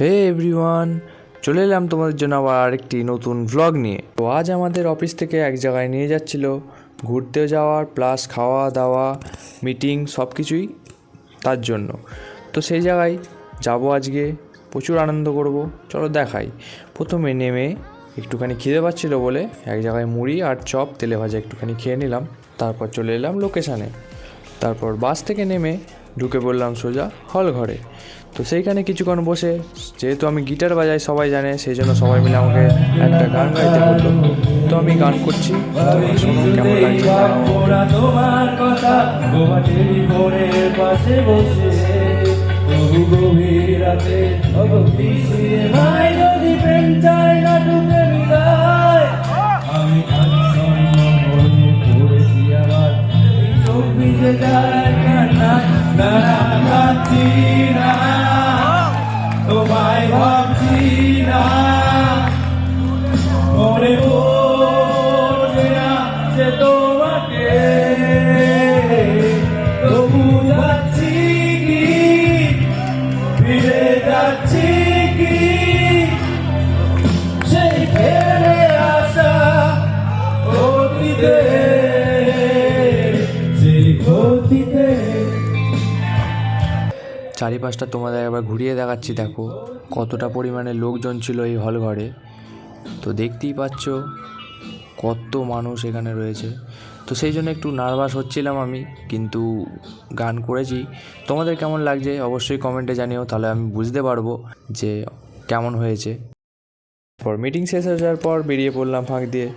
হে everyone চলে এলাম তোমাদের জন্য আবার আরেকটি নতুন ভ্লগ নিয়ে। তো আজ আমাদের অফিস থেকে এক জায়গায় নিয়ে যাচ্ছিল। ঘুরতে যাওয়ার প্লাস খাওয়া দাওয়া মিটিং সব কিছুই তার জন্য। তো সেই জায়গায় যাব আজকে, প্রচুর আনন্দ করব। চলো দেখাই। প্রথমে নেমে একটুখানি খিদে পাচ্ছিল বলে এক জায়গায় মুড়ি আর চপ, তেলে ভাজা একটুখানি খেয়ে নিলাম। তারপর চলে এলাম লোকেশানে তারপর বাস থেকে নেমে ঢুকে পড়লাম সোজা হল ঘরে। তো সেইখানে কিছুক্ষণ বসে, যেহেতু আমি গিটার বাজাই, সবাই জানে, সেই জন্য সবাই মিলে আমাকে একটা গান গাইতে বলল। তো আমি গান করছি শোনো, কেমন লাগছে না তোমায় ভাবছি না মনে পড়ে আছে তোমাকে। তবু যাচ্ছি কি? ফিরে যাচ্ছি চারিপাশটা তোমাদের একবার ঘুরিয়ে দেখাচ্ছি, দেখো। কতটা পরিমাণে লোকজন ছিল এই হল ঘরে। তো দেখতেই পাচ্ছ কত মানুষ এখানে রয়েছে। তো সেই জন্য একটু নার্ভাস হচ্ছিলাম আমি, কিন্তু গান করেছি। তোমাদের কেমন লাগছে অবশ্যই কমেন্টে জানিও, তাহলে আমি বুঝতে পারব যে কেমন হয়েছে। পর মিটিং শেষ হয়ে যাওয়ার পর বেরিয়ে পড়লাম ফাঁক দিয়ে।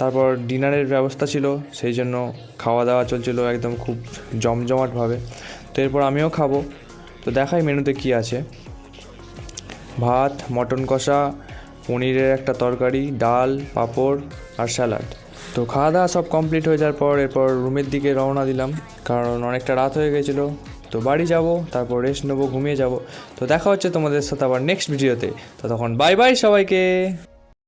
তারপর ডিনারের ব্যবস্থা ছিল, সেই জন্য খাওয়া দাওয়া চলছিল একদম খুব জমজমাটভাবে। তো এরপর আমিও খাব। তো দেখাই মেনুতে কি আছে। ভাত, মটন কষা, পনিরের একটা তরকারি, ডাল, পাঁপড় আর স্যালাড। তো খাওয়া দাওয়া সব কমপ্লিট হয়ে যাওয়ার পর এরপর রুমের দিকে রওনা দিলাম। কারণ অনেকটা রাত হয়ে গেছিল। তো বাড়ি যাব, তারপর রেস্ট নেব, ঘুমিয়ে যাব। তো দেখা হচ্ছে তোমাদের সাথে আবার নেক্সট ভিডিওতে তো। তখন বাই বাই সবাইকে।